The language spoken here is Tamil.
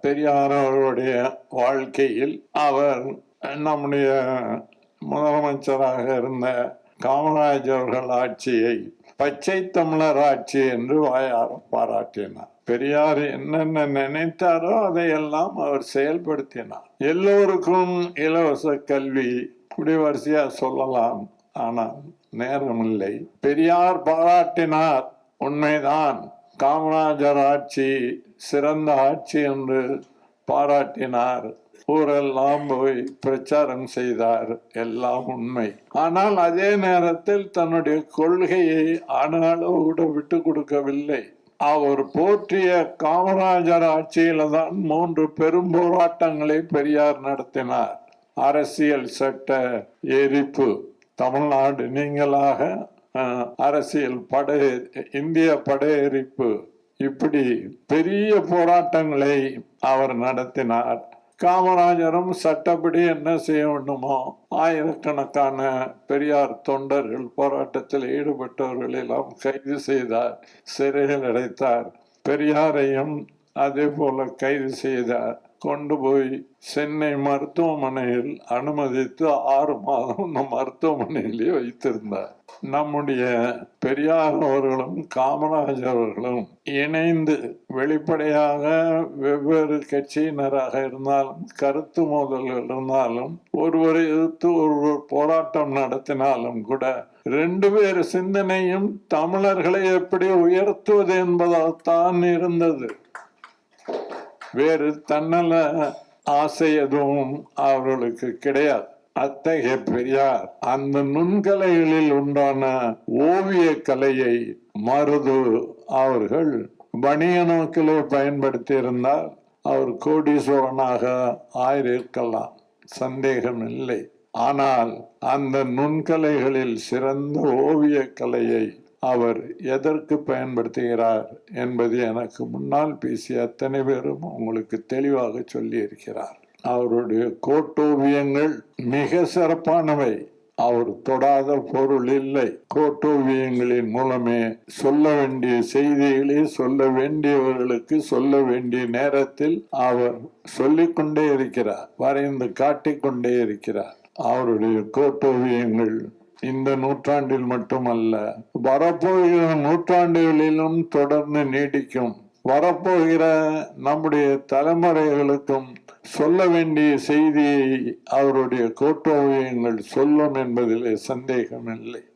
பெரியார் வாழ்க்கையில் அவர் நம்முடைய முதலமைச்சராக இருந்த காமராஜ் அவர்கள் ஆட்சியை பச்சை தமிழர் ஆட்சி என்று வாயார பாராட்டினார். பெரியார் என்னென்ன நினைத்தாரோ அதையெல்லாம் அவர் செயல்படுத்தினார். எல்லோருக்கும் இலவச கல்வி இப்படி வரிசையா சொல்லலாம். ஆனால் நேரம் இல்லை பெரியார் பாராட்டினார். உண்மைதான். காமராஜர் ஆட்சி சிறந்த ஆட்சி என்று பாராட்டினார். ஊரெல்லாம் போய் பிரச்சாரம் செய்தார். எல்லாம் உண்மை. ஆனால் அதே நேரத்தில் தன்னுடைய கொள்கையை ஆனாலும் கூட விட்டு கொடுக்கவில்லை. அவர் போற்றிய காமராஜர் ஆட்சியில தான் மூன்று பெரும் போராட்டங்களை பெரியார் நடத்தினார். அரசியல் சட்ட எரிப்பு. தமிழ்நாடு நீங்களாக அரசியல் படை இந்திய படையெறிப்பு இப்படி பெரிய போராட்டங்களை அவர் நடத்தினார். காமராஜரும் சட்டப்படி என்ன செய்ய வேண்டுமோ ஆயிரக்கணக்கான பெரியார் தொண்டர்கள் போராட்டத்தில் ஈடுபட்டவர்கள் எல்லாம் கைது செய்தார் சிறையில் அடைத்தார். பெரியாரையும் அதே போல கைது செய்தார். கொண்டு போய் சென்னை மருத்துவமனையில் அனுமதித்து ஆறு மாதம் இந்த மருத்துவமனையிலேயே வைத்திருந்தார். நம்முடைய பெரியார் அவர்களும் காமராஜர் அவர்களும் இணைந்து வெளிப்படையாக வெவ்வேறு கட்சியினராக இருந்தாலும் கருத்து மோதல்கள் இருந்தாலும் ஒருவரை எதிர்த்து ஒருவர் போராட்டம் நடத்தினாலும் கூட ரெண்டு பேர் சிந்தனையும் தமிழர்களை எப்படி உயர்த்துவது என்பதால் தான் இருந்தது. வேறு தன்னல ஆசை எதுவும் அவர்களுக்கு கிடையாது. அத்தகைய பெரியார் அந்த நுண்கலைகளில் உண்டான ஓவிய கலையை மருது அவர்கள் வணிக நோக்கிலே பயன்படுத்தி இருந்தால் அவர் கோடீஸ்வரனாக ஆயிருக்கலாம் சந்தேகம் இல்லை ஆனால் அந்த நுண்கலைகளில் சிறந்த ஓவிய கலையை அவர் எதற்கு பயன்படுத்துகிறார் என்பது எனக்கு முன்னால் பேசிய அத்தனை பேரும் உங்களுக்கு தெளிவாக சொல்லி இருக்கிறார் அவருடைய கோட்டோவியங்கள் மிக சிறப்பானவை. அவர் தொடாத பொருள் இல்லை. கோட்டோவியங்களின் மூலமே சொல்ல வேண்டிய செய்திகளை சொல்ல வேண்டியவர்களுக்கு சொல்ல வேண்டிய நேரத்தில் அவர் சொல்லிக்கொண்டே இருக்கிறார். வரைந்து காட்டிக்கொண்டே இருக்கிறார். அவருடைய கோட்டோவியங்கள் இந்த நூற்றாண்டில் மட்டுமல்ல வரப்போகிற நூற்றாண்டுகளிலும் தொடர்ந்து நீடிக்கும். வரப்போகிற நம்முடைய தலைமுறைகளுக்கும் சொல்ல வேண்டிய செய்தியை அவருடைய கோட்டோவியங்கள் சொல்லும் என்பதிலே சந்தேகமில்லை.